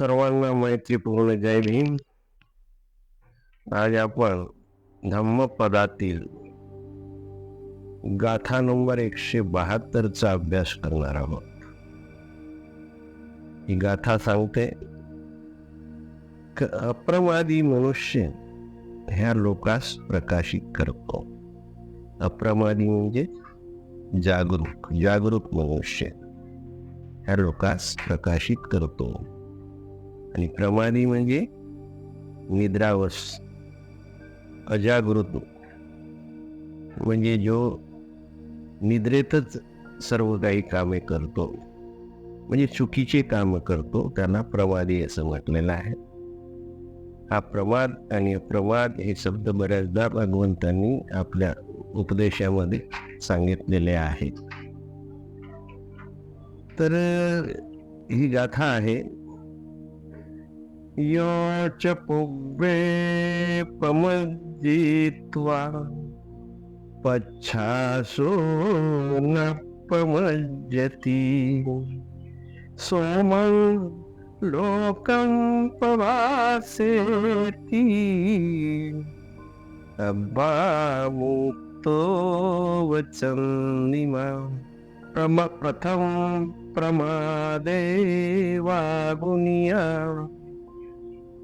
सर्वांना मैत्रीपूर्ण जय भीम आज आपण धम्मपदातील गाथा नंबर एकशे बहात्तरचा अभ्यास करणार आहोत. ही गाथा सांगते अप्रमादी मनुष्य ह्या लोकास प्रकाशित करतो. अप्रमादी म्हणजे जागरूक जागरूक मनुष्य ह्या लोकास प्रकाशित करतो. आणि प्रमादी म्हणजे निद्रावस अजागृत. म्हणजे जो निद्रेतच सर्व काही कामे करतो म्हणजे चुकीचे काम करतो त्याला प्रमादी असं म्हटलेलं आहे. हा प्रमाद आणि प्रवाद हे शब्द बऱ्याचदा भगवंतांनी आपल्या उपदेशामध्ये सांगितलेले आहेत. तर ही गाथा आहे योच पुब्बे पमजित्वा पच्छासो न पमज्जति सोमं लोकं पवासेति अब्बामुक्तो वचन्निमा प्रम प्रथम प्रमादे वागुनिया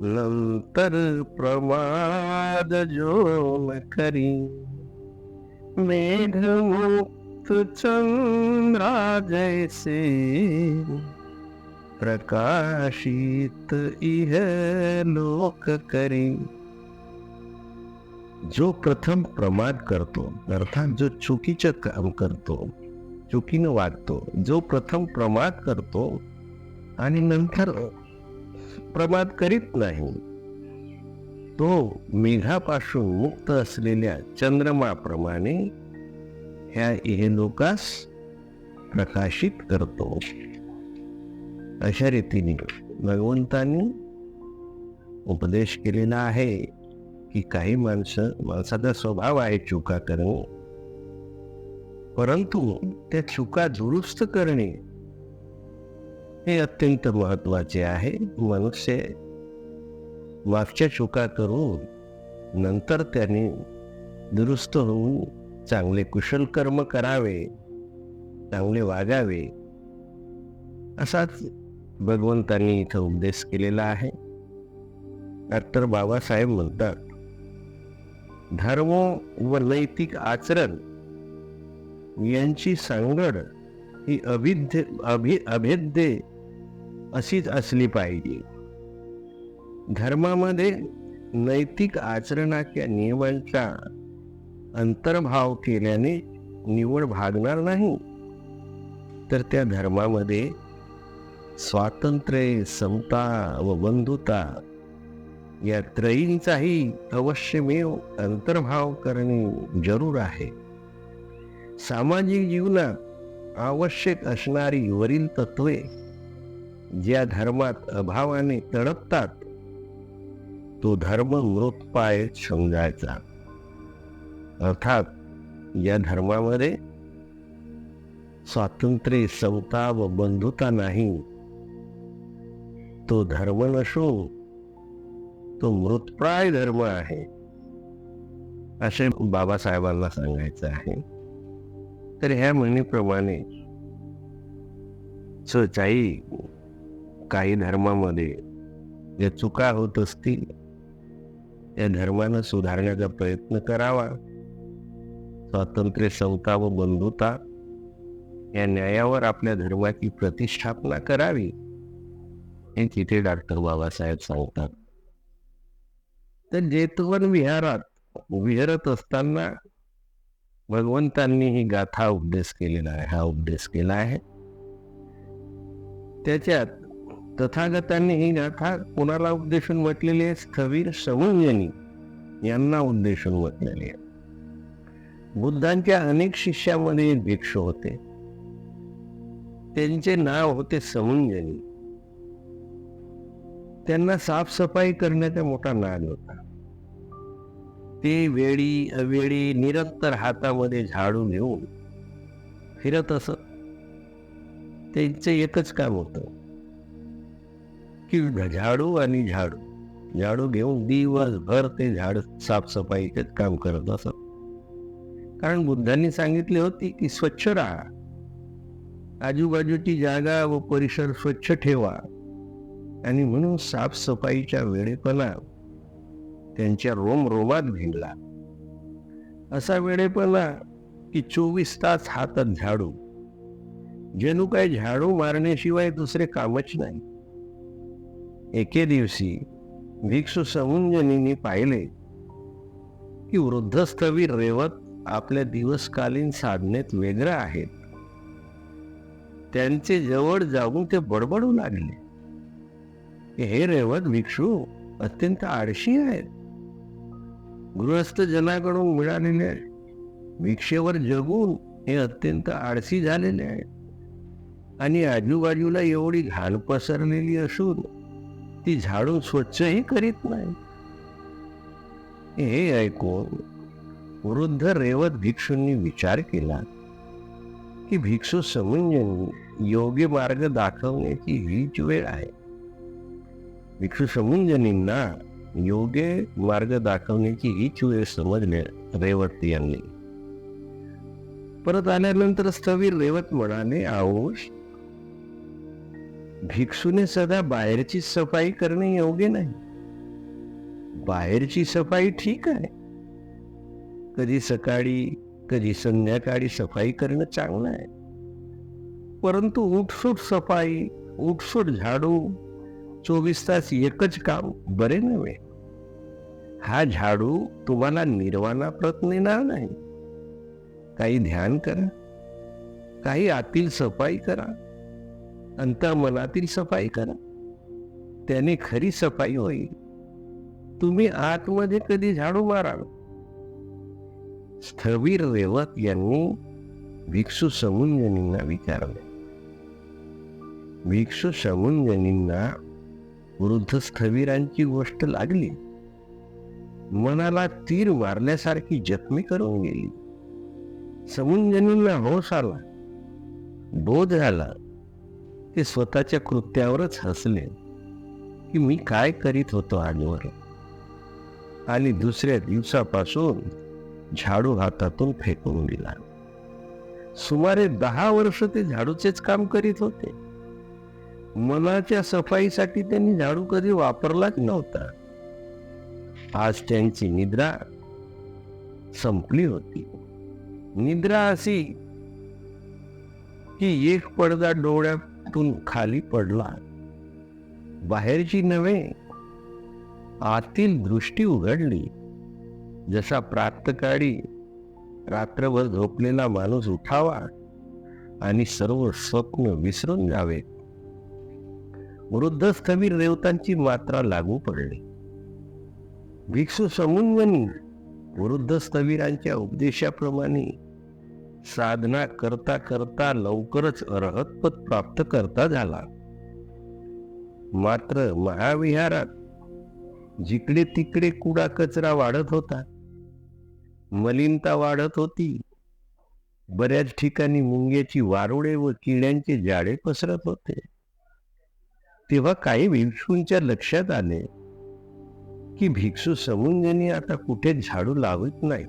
नंतर प्रमाद जो करी. मेघमुक्त चंद्रा जैसे प्रकाशित इह लोक करी. जो प्रथम प्रमाद करतो अर्थात जो चुकीचं काम करतो चुकीनं वागतो जो प्रथम प्रमाद करतो आणि नंतर प्रमाद करीत नाही. तो मेघापासून मुक्त असलेल्या चंद्रमाप्रमाणे ह्या इहलोकास प्रकाशित करतो. अशा रीतीने भगवंतांनी उपदेश केलेला आहे की काही माणसं माणसाचा स्वभाव आहे चुका करणे. परंतु त्या चुका दुरुस्त करणे हे अत्यंत महत्त्वाचे आहे. मनुष्य मागच्या चुका करून नंतर त्याने दुरुस्त होऊन चांगले कुशल कर्म करावे चांगले वागावे असाच भगवंतांनी इथं उपदेश केलेला आहे. डॉक्टर बाबासाहेब म्हणतात धर्म व नैतिक आचरण यांची सांगड ही अभिद्य अभि अभेद्य अशीच असली पाहिजे. धर्मामध्ये नैतिक आचरणाच्या नियमांचा अंतर्भाव केल्याने निवड भागणार नाही. तर त्या धर्मामध्ये स्वातंत्र्य समता व बंधुता या त्रयींचाही अवश्यमेव अंतर्भाव करणे जरूर आहे. सामाजिक जीवनात आवश्यक असणारी वरील तत्वे ज्या धर्मात अभावाने तडपतात तो धर्म मृतपाय समजायचा. अर्थात या धर्मामध्ये स्वातंत्र्य समता व बंधुता नाही. तो धर्म नसून तो मृतप्राय धर्म आहे. असे बाबासाहेबांना सांगायचं आहे. तर ह्या म्हणीप्रमाणे सचाई काही धर्मामध्ये ज्या चुका होत असतील त्या धर्मानं सुधारण्याचा प्रयत्न करावा. स्वातंत्र्य समता व बंधुता या न्यायावर आपल्या धर्माची प्रतिष्ठापना करावी हे तिथे डॉक्टर बाबासाहेब सांगतात. तर जेतवन विहारात विहरत असताना भगवंतांनी ही गाथा उपदेश केलेला आहे हा उपदेश केला आहे. त्याच्यात तथागतांनी ही गाथा कोणाला उद्देशून म्हटलेली आहे? स्थवीर समंजनी यांना उद्देशून म्हटलेली आहे. बुद्धांच्या अनेक शिष्यामध्ये एक भिक्षू होते. त्यांचे नाव होते समंजनी त्यांना साफसफाई करण्याचा मोठा नाद होता. ते वेळी अवेळी निरंतर हातामध्ये झाडू घेऊन फिरत असत. त्यांचं एकच काम होतं. की झाडू आणि झाडू. झाडू घेऊन दिवसभर ते झाड साफसफाईचे काम करत असत. कारण बुद्धांनी सांगितले होते की स्वच्छ राहा. आजूबाजूची जागा व परिसर स्वच्छ ठेवा. आणि म्हणून साफसफाईच्या वेळेपणा त्यांच्या रोम रोमात असा वेळेपणा की चोवीस तास हातात झाडू. जणू काय झाडू मारण्याशिवाय दुसरे कामच नाही. एके दिवशी भिक्षू समुंजनीने पाहिले की वृद्धस्थवी रेवत आपल्या दिवसकालीन साधनेत वेगळ्या आहेत. त्यांचे जवळ जाऊन ते बडबडू लागले. हे रेवत भिक्षू अत्यंत आळशी आहेत. गृहस्थ जनाकडून मिळालेले भिक्षेवर जगून हे अत्यंत आळशी झालेले आहेत. आणि आजूबाजूला एवढी घाण पसरलेली असून ती झाडून स्वच्छही करीत नाही. हे ऐकून वृद्ध रेवत भिक्षूंनी विचार केला की भिक्षू समुंजनी योग्य मार्ग दाखवण्याची हीच वेळ आहे. भिक्षू समुंजनींना योग्य मार्ग दाखवण्याची हीच वेळ समजले रेवत यांनी. परत आल्यानंतर स्थवीर रेवत म्हणाले आओश भिक्षूने सदा बाहेरची सफाई करणे योग्य नाही. बाहेरची सफाई ठीक आहे. कधी सकाळी कधी संध्याकाळी सफाई करणं चांगलं आहे. परंतु उठसूट सफाई उठसूट झाडू चोवीस तास एकच काम बरे नव्हे. हा झाडू तुम्हाला निर्वाणाप्रत नेणार नाही. काही ध्यान करा. काही आतील सफाई करा. अंतर्मनातील सफाई करा. त्याने खरी सफाई होईल. तुम्ही आतमध्ये कधी झाडू माराल? स्थवीर रेवत यांनी भिक्षू समुंजनींना विचारले. भिक्षू समुंजनींना वृद्ध स्थवीरांची गोष्ट लागली. मनाला तीर मारल्यासारखी जखमी करून गेली. समुंजनींना होश आला. बोध झाला. ते स्वतःच्या कृत्यावरच हसले की मी काय करीत होतो आजवर. आणि दुसऱ्या दिवसापासून झाडू हातातून फेकून दिला. सुमारे दहा वर्ष ते झाडूचेच काम करीत होते. मनाच्या सफाईसाठी त्यांनी झाडू कधी वापरलाच नव्हता. आज त्यांची निद्रा संपली होती. निद्रा अशी की एक पडदा डोळ्यातून खाली पडला. बाहेरची नव्हे आतील दृष्टी उघडली. जसा प्रातकाळी रात्रभर झोपलेला माणूस उठावा आणि सर्व स्वप्न विसरून जावे. वृद्ध स्थवीर देवतांची मात्रा लागू पडली. भिक्षू समुन्वनी वृद्ध स्थवीरांच्या उपदेशाप्रमाणे साधना करता करता लवकरच अर्हतपद प्राप्त करता झाला. मात्र महाविहारात जिकडे तिकडे कुडा कचरा वाढत होता. मलिनता वाढत होती. बऱ्याच ठिकाणी मुंग्याची वारुळे व किड्यांचे जाळे पसरत होते. तेव्हा काही भिक्षूंच्या लक्षात आले की भिक्षू समुंजनी आता कुठे झाडू लावत नाही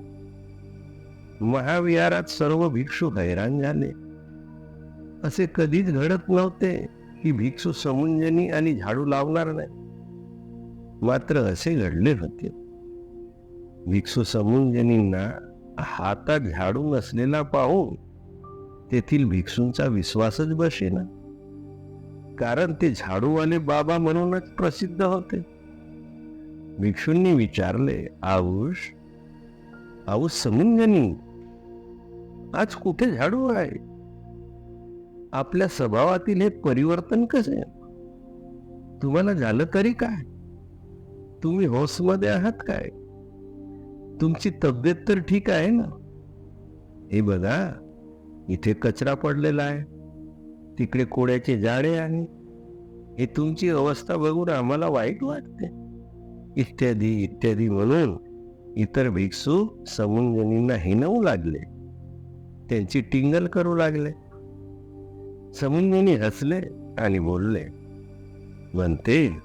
महाविहारात सर्व भिक्षू हैराण झाले. असे कधीच घडत नव्हते की भिक्षू समुंजनी आणि झाडू लावणार नाही. मात्र असे घडले होते. भिक्षू समुंजनींना हातात झाडू नसलेला पाहून तेथील भिक्षूंचा विश्वासच बसेना. कारण ते झाडूवाले बाबा म्हणूनच प्रसिद्ध होते. भिक्षूंनी विचारले आऊष आऊ समुंजनी आज कुठे झाडू आहे? आपल्या स्वभावातील हे परिवर्तन कसे तुम्हाला झालं तरी काय? तुम्ही होसमध्ये आहात काय? तुमची तब्येत तर ठीक आहे ना? हे बघा इथे कचरा पडलेला आहे. तिकडे कोड्याचे जाळे आहे हे तुमची अवस्था बघून आम्हाला वाईट वाटते. इत्यादी इत्यादी म्हणून इतर भिक्षू समुंजनींना हिनवू लागले. त्यांची टिंगल करू लागले. समुंजनी हसले आणि बोलले म्हणते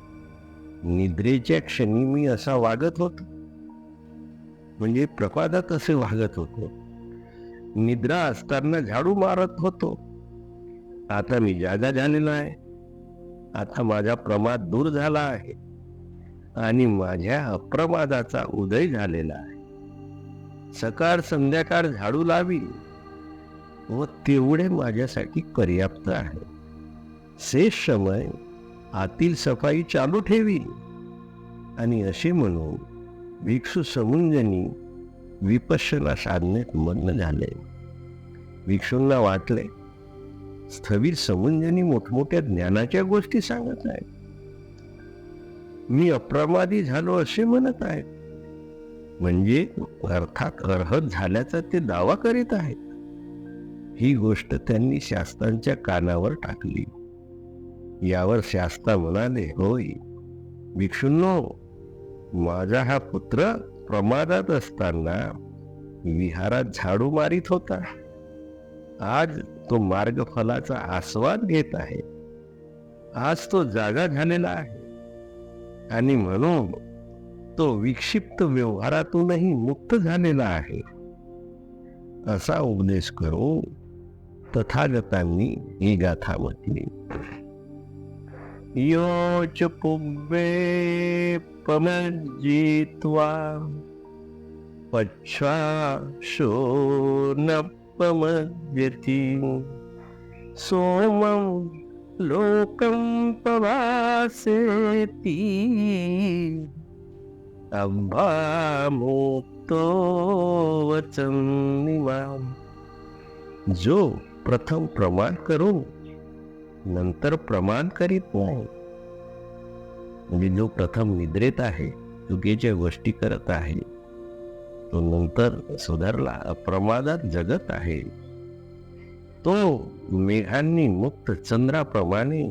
निद्रेच्या क्षणी मी असा वागत होतो. म्हणजे प्रपादात असे वागत होतो. निद्रा असताना झाडू मारत होतो. आता मी जागा झालेला आहे. आता माझा प्रमाद दूर झाला आहे. आणि माझ्या अप्रमादाचा उदय झालेला आहे. सकाळ संध्याकाळ झाडू लावी. व तेवढे माझ्यासाठी पर्याप्त आहे. शेष समय आतील सफाई चालू ठेवी. आणि असे म्हणून भिक्षू समुंजनी विपश्यना साधनेत मग्न झाले. भिक्षूंना वाटले स्थवीर समुंजनी मोठमोठ्या ज्ञानाच्या गोष्टी सांगत आहेत. मी अप्रमादी झालो असे म्हणत आहेत. म्हणजे अर्थात अर्हत झाल्याचा ते दावा करीत आहेत. ही गोष्ट त्यांनी शास्त्रांच्या कानावर टाकली. यावर शास्ता म्हणाले होय भिक्षूंनो माझा हा पुत्र प्रमादात असताना विहारात झाडू मारित होता. आज तो मार्गफलाचा आस्वाद घेत आहे. आज तो जागा झालेला आहे. आणि म्हणून तो विक्षिप्त व्यवहारातूनही मुक्त झालेला आहे. असा उपदेश करू करून तथागतांनी ही गाथा म्हटली योच पुब्बे पमजित्वा पश्वाशोनपमद्यति सोमं लोकं पवासेति अब्बामुक्तो वचन्निमाम् जो प्रथम प्रमाण करून नंतर प्रमाण करीत नाही. म्हणजे जो प्रथम निद्रेत आहे चुकीच्या गोष्टी करत आहे तो नंतर सुधारला अप्रमादात जगत आहे. तो मेघांनी मुक्त चंद्राप्रमाणे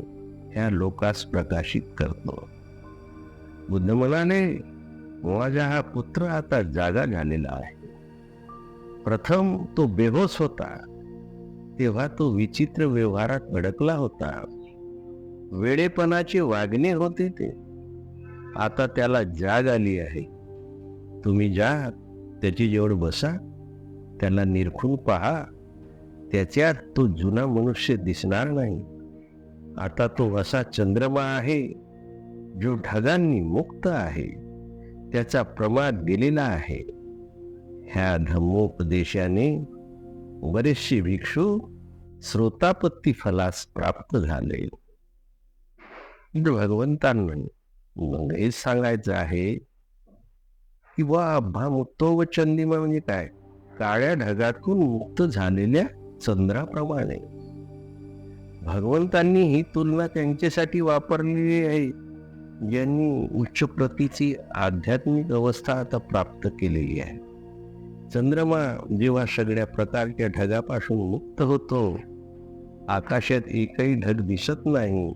ह्या लोकास प्रकाशित करतो. बुद्धमलाने माझा हा पुत्र आता जागा झालेला आहे. प्रथम तो बेहोस होता. तेव्हा तो विचित्र व्यवहारात अडकला होता. वेडेपणाचे वागणे होते ते. आता त्याला जाग आली आहे. तुम्ही जा त्याची जवळ बसा त्याला निरखून पहा. त्याच्यात तो जुना मनुष्य दिसणार नाही. आता तो असा चंद्रमा आहे जो ढगांनी मुक्त आहे. त्याचा प्रमाद गेलेला आहे. ह्या धम्मोपदेशाने बरेचसे भिक्षू श्रोतापत्ती फलास प्राप्त झाले. म्हणजे भगवंतांना मग हेच सांगायचं आहे की वा अभा मुक्तो व चंदिमा म्हणजे काय? काळ्या ढगातून मुक्त झालेल्या चंद्राप्रमाणे. भगवंतांनी ही तुलना त्यांच्यासाठी वापरलेली आहे ज्यांनी उच्च प्रतीची आध्यात्मिक अवस्था आता प्राप्त केलेली आहे. चंद्रमा जेव्हा सगळ्या प्रकारच्या ढगापासून मुक्त होतो आकाशात एकही ढग दिसत नाही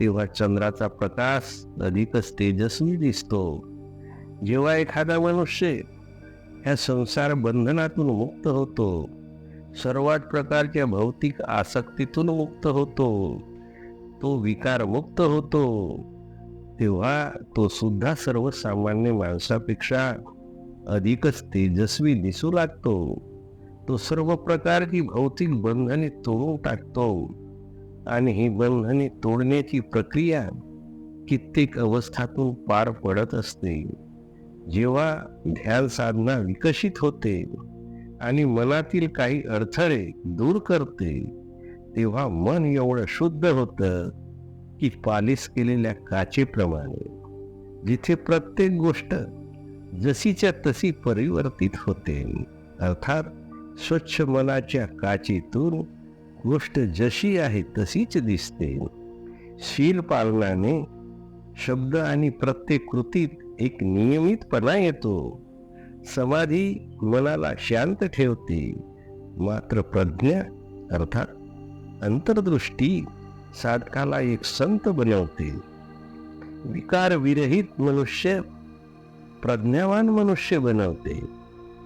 तेव्हा चंद्राचा प्रकाश अधिकच तेजस्वी दिसतो. जेव्हा एखादा मनुष्य ह्या संसार बंधनातून मुक्त होतो सर्वात प्रकारच्या भौतिक आसक्तीतून मुक्त होतो तो विकार मुक्त होतो तेव्हा तो सुद्धा सर्वसामान्य माणसापेक्षा अधिकच तेजस्वी दिसू लागतो. तो सर्व प्रकारची भौतिक बंधने तोडून टाकतो. आणि ही बंधने तोडण्याची प्रक्रिया कित्येक अवस्थातून पार पडत असते. जेव्हा ध्यान साधना विकसित होते आणि मनातील काही अडथळे दूर करते तेव्हा मन एवढं शुद्ध होतं की पालिश केलेल्या काचेप्रमाणे जिथे प्रत्येक गोष्ट जशीच्या तशी परिवर्तित होते. अर्थात स्वच्छ मनाच्या काचेतून गोष्ट जशी आहे तशीच दिसते. शील पालनाने शब्द आणि प्रत्येक कृतीत एक नियमितपणा येतो. समाधी मनाला शांत ठेवते. मात्र प्रज्ञा अर्थात अंतर्दृष्टी साधकाला एक संत बनवते. विकार विरहित मनुष्य प्रज्ञावान मनुष्य बनवते.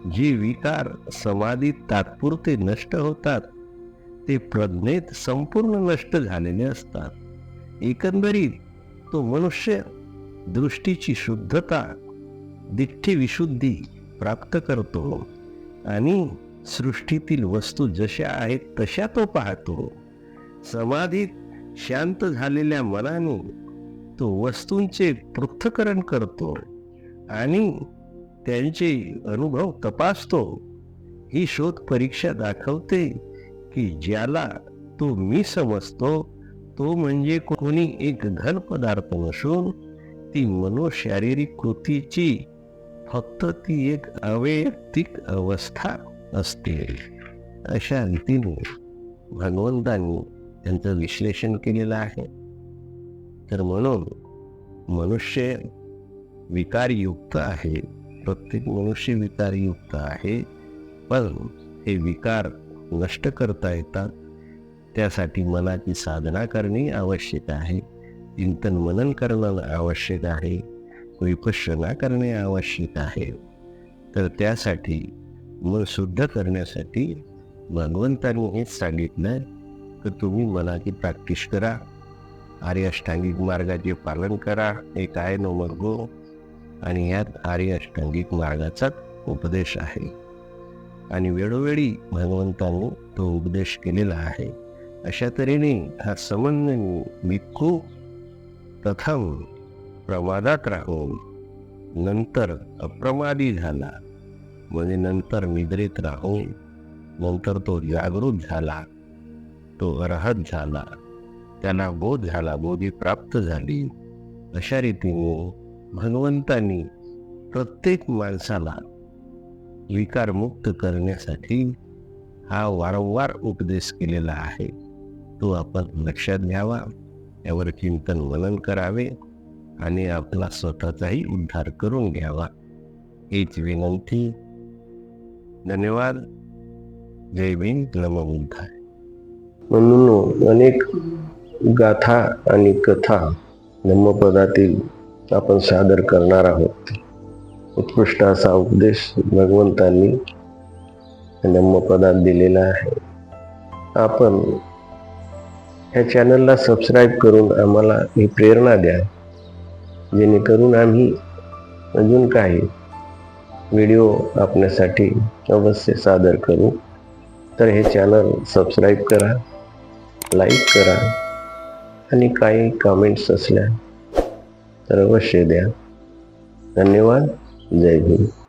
जे विकार समाधीत तात्पुरते नष्ट होतात. ते प्रज्ञेत संपूर्ण नष्ट झालेले असतात. एकंदरीत तो मनुष्य दृष्टीची शुद्धता दिठ्ठी विशुद्धी प्राप्त करतो आणि सृष्टीतील वस्तू जशा आहेत तशा तो पाहतो. समाधीत शांत झालेल्या मनाने तो वस्तूंचे पृथ्थकरण करतो. आणि त्यांचे अनुभव तपासतो. ही शोध परीक्षा दाखवते की ज्याला तो मी समजतो तो म्हणजे कोणी एक घन पदार्थ नसून ती मनोशारीरिक कृतीची फक्त ती एक अवैयक्तिक अवस्था असते. अशा रीतीने भगवंतांनी त्यांचं विश्लेषण केलेलं आहे. तर म्हणून मनुष्य विकारयुक्त आहे. प्रत्येक मनुष्य विकारयुक्त आहे. पण हे विकार नष्ट करता येतात. त्यासाठी मनाची साधना करणे आवश्यक आहे. चिंतन मनन करणं आवश्यक आहे. विपश्यना करणे आवश्यक आहे. तर त्यासाठी मन शुद्ध करण्यासाठी भगवंतांनी हेच सांगितलं की तुम्ही मनाची प्रॅक्टिस करा. आर्य अष्टांगिक मार्गाचे पालन करा. एक आहे नो मर्गो आणि यात आर्य अष्टांगिक मार्गाचा उपदेश आहे. आणि वेळोवेळी भगवंतांनी तो उपदेश केलेला आहे. अशा तऱ्हेने हा समन्वय भिक्खू प्रथम प्रमादात राहून नंतर अप्रमादी झाला. म्हणजे नंतर निद्रेत राहून नंतर तो जागृत झाला. तो अर्हत झाला. त्याला बोध झाला बोधी प्राप्त झाली. अशा रीतीने भगवंतांनी प्रत्येक माणसाला विकारमुक्त करण्यासाठी हा वारंवार उपदेश केलेला आहे. तो आपण लक्षात घ्यावा यावर चिंतन मनन करावे आणि आपला स्वतःचाही उद्धार करून घ्यावा. हीच विनंती. धन्यवाद. जय भीम. नमबुद्धाय म्हणून अनेक गाथा आणि कथा धम्मपदातील आपण सादर करणार आहोत. उत्कृष्ट असा उपदेश भगवंतांनी धम्मपदात दिलेला आहे. आपण ह्या चॅनलला सबस्क्राईब करून आम्हाला ही प्रेरणा द्या. जेणेकरून आम्ही अजून काही व्हिडिओ आपल्यासाठी अवश्य सादर करू. तर हे चॅनल सबस्क्राईब करा लाईक करा आणि काही कमेंट्स असल्या तर अवश्य द्या. धन्यवाद. जय भीम.